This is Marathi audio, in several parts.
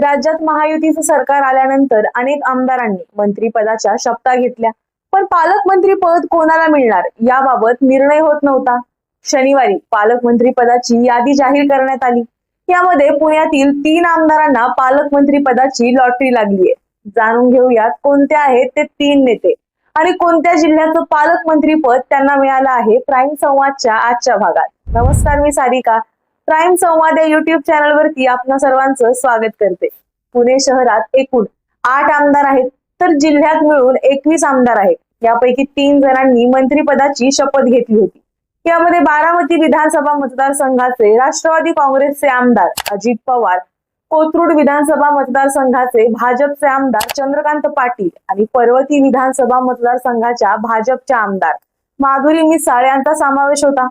राज्यात महायुतीचं सरकार आल्यानंतर अनेक आमदारांनी मंत्रिपदाच्या शपथा घेतल्या. पण पालकमंत्री पद कोणाला मिळणार? याबाबत निर्णय होत नव्हता. शनिवारी पालकमंत्री पदाची यादी जाहीर करण्यात आली. यामध्ये पुण्यातील तीन आमदारांना पालकमंत्री पदाची लॉटरी लागलीये. जाणून घेऊयात कोणते आहेत ते तीन नेते. आणि कोणत्या जिल्ह्याचं पालकमंत्री पद त्यांना मिळालं आहे? प्राईम संवादच्या आजच्या भागात. नमस्कार मी सारिका. प्राईम संवाद या युट्यूब चॅनलवरती आपणा सर्वांचं स्वागत करते. पुणे शहरात एकूण आठ आमदार आहेत तर जिल्ह्यात मिळून एकवीस आमदार आहेत. यापैकी तीन जणांनी मंत्रीपदाची शपथ घेतली होती. यामध्ये बारामती विधानसभा मतदारसंघाचे राष्ट्रवादी काँग्रेसचे आमदार अजित पवार कोथरूड विधानसभा मतदारसंघाचे भाजपचे आमदार चंद्रकांत पाटील आणि पर्वती विधानसभा मतदारसंघाच्या भाजपच्या आमदार माधुरी मिसाळ यांचा समावेश होता.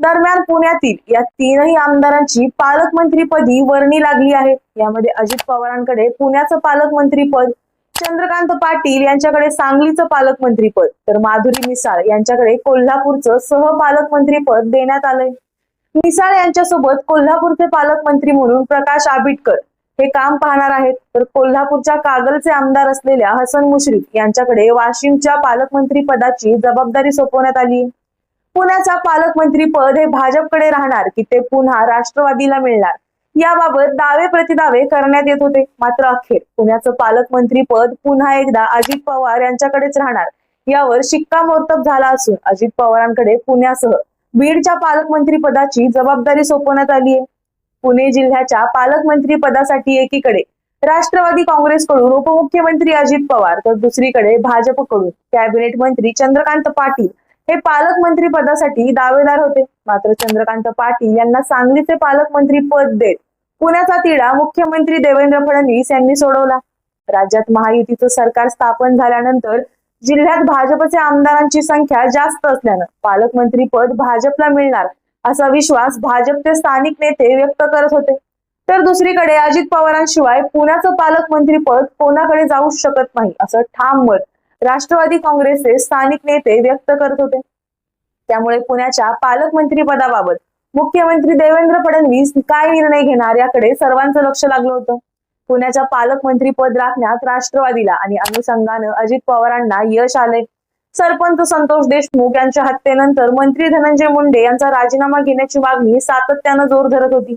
दरम्यान पुण्यातील या तीनही आमदारांची पालकमंत्रीपदी वर्णी लागली आहे. यामध्ये अजित पवारांकडे पुण्याचं पालकमंत्रीपद चंद्रकांत पाटील यांच्याकडे सांगलीचं पालकमंत्रीपद तर माधुरी मिसाळ यांच्याकडे कोल्हापूरचं सहपालकमंत्रीपद देण्यात आलंय. मिसाळ यांच्यासोबत कोल्हापूरचे पालकमंत्री म्हणून प्रकाश आबिटकर हे काम पाहणार आहेत. तर कोल्हापूरच्या कागलचे आमदार असलेल्या हसन मुश्रीफ यांच्याकडे वाशिमच्या पालकमंत्री पदाची जबाबदारी सोपवण्यात आली आहे. पुण्याचा पालकमंत्री पद हे भाजपकडे राहणार की ते पुन्हा राष्ट्रवादीला मिळणार? याबाबत दावे प्रतिदावे करण्यात येत होते. मात्र अखेर पुण्याचं पालकमंत्री पद पुन्हा एकदा अजित पवार यांच्याकडेच राहणार. यावर शिक्कामोर्तब झाला असून अजित पवारांकडे पुण्यासह बीडच्या पालकमंत्री पदाची जबाबदारी सोपवण्यात आली आहे. पुणे जिल्ह्याच्या पालकमंत्री पदासाठी एकीकडे राष्ट्रवादी काँग्रेसकडून उपमुख्यमंत्री अजित पवार तर दुसरीकडे भाजपकडून कॅबिनेट मंत्री चंद्रकांत पाटील हे पालकमंत्री पदासाठी दावेदार होते. मात्र चंद्रकांत पाटील यांना सांगलीचे पालकमंत्री पद देत पुण्याचा तिढा मुख्यमंत्री देवेंद्र फडणवीस यांनी सोडवला. राज्यात महायुतीचं सरकार स्थापन झाल्यानंतर जिल्ह्यात भाजपचे आमदारांची संख्या जास्त असल्यानं पालकमंत्री पद भाजपला मिळणार असा विश्वास भाजपचे स्थानिक नेते व्यक्त करत होते. तर दुसरीकडे अजित पवारांशिवाय पुण्याचं पालकमंत्री पद कोणाकडे जाऊ शकत नाही असं ठाम मत राष्ट्रवादी काँग्रेसचे स्थानिक नेते व्यक्त करत होते. त्यामुळे पुण्याच्या पालकमंत्री पदाबाबत मुख्यमंत्री देवेंद्र फडणवीस काय निर्णय घेणार याकडे सर्वांचं लक्ष लागलं होतं. पुण्याच्या पालकमंत्री पद राखण्यात राष्ट्रवादीला आणि अनुषंगानं अजित पवारांना यश आले सरपंच संतोष देशमुख यांच्या हत्येनंतर मंत्री धनंजय मुंडे यांचा राजीनामा घेण्याची मागणी सातत्यानं जोर धरत होती.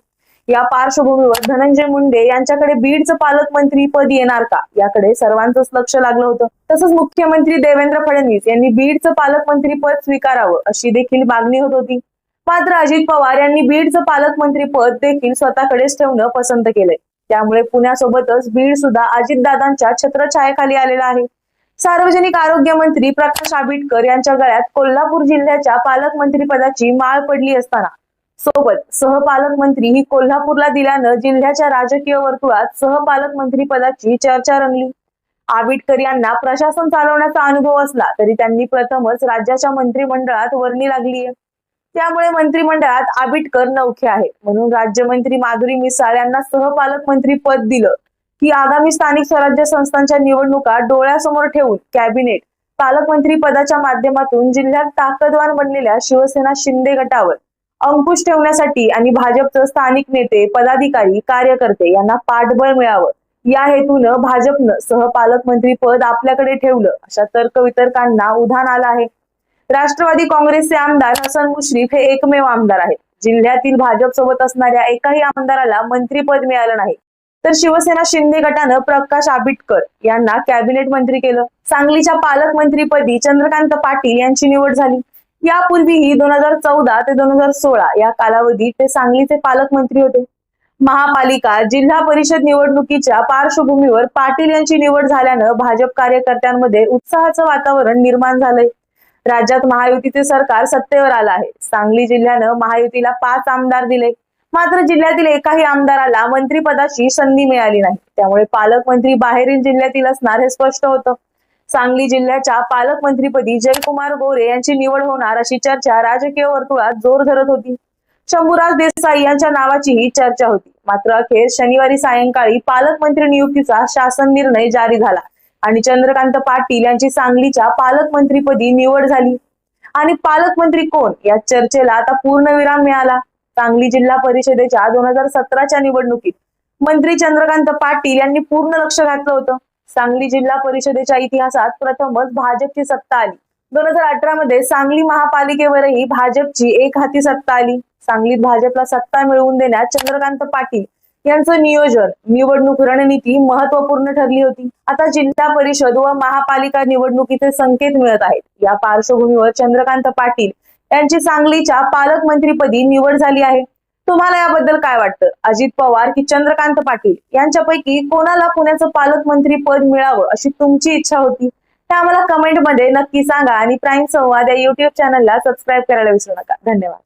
या पार्श्वभूमीवर धनंजय मुंडे यांच्याकडे बीडचं पालकमंत्री पद येणार का? याकडे सर्वांचंच लक्ष लागलं होतं. तसंच मुख्यमंत्री देवेंद्र फडणवीस यांनी बीडचं पालकमंत्री पद स्वीकारावं अशी देखील मागणी होत होती. मात्र अजित पवार यांनी बीडचं पालकमंत्री पद देखील स्वतःकडेच ठेवणं पसंत केलंय. त्यामुळे पुण्यासोबतच बीड सुद्धा अजितदादांच्या छत्रछायाखाली आलेला आहे. सार्वजनिक आरोग्य मंत्री प्रकाश आबिटकर यांच्या गळ्यात कोल्हापूर जिल्ह्याच्या पालकमंत्री पदाची माळ पडली असताना सोबत सहपालकमंत्री ही कोल्हापूरला दिल्यानं जिल्ह्याच्या राजकीय वर्तुळात सहपालकमंत्री पदाची चर्चा रंगली. आबिटकर यांना प्रशासन चालवण्याचा अनुभव असला तरी त्यांनी प्रथमच राज्याच्या मंत्रिमंडळात वर्णी लागली आहे त्यामुळे मंत्रिमंडळात आबिटकर नौखे आहेत. म्हणून राज्यमंत्री माधुरी मिसाळ यांना सहपालकमंत्री पद दिलं. की आगामी स्थानिक स्वराज्य संस्थांच्या निवडणुका डोळ्यासमोर ठेवून कॅबिनेट पालकमंत्री पदाच्या माध्यमातून जिल्ह्यात ताकदवान बनलेल्या शिवसेना शिंदे गटावर अंकुश ठेवण्यासाठी आणि भाजपचं स्थानिक नेते पदाधिकारी कार्यकर्ते यांना पाठबळ मिळावं. या हेतूनं भाजपनं सहपालकमंत्री पद आपल्याकडे ठेवलं. अशा तर्कवितर्कांना उधाण आलं आहे. राष्ट्रवादी काँग्रेसचे आमदार हसन मुश्रीफ हे एकमेव आमदार आहेत. जिल्ह्यातील भाजप सोबत असणाऱ्या एकाही आमदाराला मंत्रीपद मिळालं नाही. तर शिवसेना शिंदे गटानं प्रकाश आबिटकर यांना कॅबिनेट मंत्री केलं. सांगलीच्या पालकमंत्रीपदी चंद्रकांत पाटील यांची निवड झाली. यापूर्वीही दोन हजार चौदा ते दोन हजार सोळा या कालावधीत ते सांगलीचे पालकमंत्री होते. महापालिका जिल्हा परिषद निवडणुकीच्या पार्श्वभूमीवर पाटील यांची निवड झाल्यानं भाजप कार्यकर्त्यांमध्ये उत्साहाचं वातावरण निर्माण झालंय. राज्यात महायुतीचे सरकार सत्तेवर आलं आहे. सांगली जिल्ह्यानं महायुतीला पाच आमदार दिले. मात्र जिल्ह्यातील एकाही आमदाराला मंत्रिपदाची संधी मिळाली नाही. त्यामुळे पालकमंत्री बाहेरील जिल्ह्यातील असणार हे स्पष्ट होतं. सांगली जिल्ह्याच्या पालकमंत्रीपदी जयकुमार गोरे यांची निवड होणार अशी चर्चा राजकीय वर्तुळात जोर धरत होती. शंभूराज देसाई यांच्या नावाचीही चर्चा होती. मात्र अखेर शनिवारी सायंकाळी पालकमंत्री नियुक्तीचा शासन निर्णय जारी झाला आणि चंद्रकांत पाटील यांची सांगलीच्या पालकमंत्रीपदी निवड झाली. आणि पालकमंत्री कोण? या चर्चेला आता पूर्णविराम मिळाला. सांगली जिल्हा परिषदेच्या दोन हजार सतराच्या निवडणुकीत मंत्री चंद्रकांत पाटील यांनी पूर्ण लक्ष घातलं होतं. सांगली जिल्हा परिषदेच्या इतिहासात प्रथमच भाजपची सत्ता आली. दोन हजार अठरा मध्ये सांगली महापालिकेवरही भाजपची एक हाती सत्ता आली. सांगलीत भाजपला सत्ता मिळवून देण्यात चंद्रकांत पाटील यांचं नियोजन निवडणूक रणनीती महत्त्वपूर्ण ठरली होती. आता जिल्हा परिषद व महापालिका निवडणुकीचे संकेत मिळत आहेत. या पार्श्वभूमीवर चंद्रकांत पाटील यांची सांगलीच्या पालकमंत्रीपदी निवड झाली आहे. तुम्हाला याबद्दल काय वाटतं? अजित पवार की चंद्रकांत पाटील? यांच्यापैकी कोणाला पुण्याचं पालकमंत्री पद मिळावं अशी तुमची इच्छा होती? ते आम्हाला कमेंटमध्ये नक्की सांगा आणि प्राईम संवाद या युट्यूब चॅनलला सबस्क्राईब करायला विसरू नका. धन्यवाद.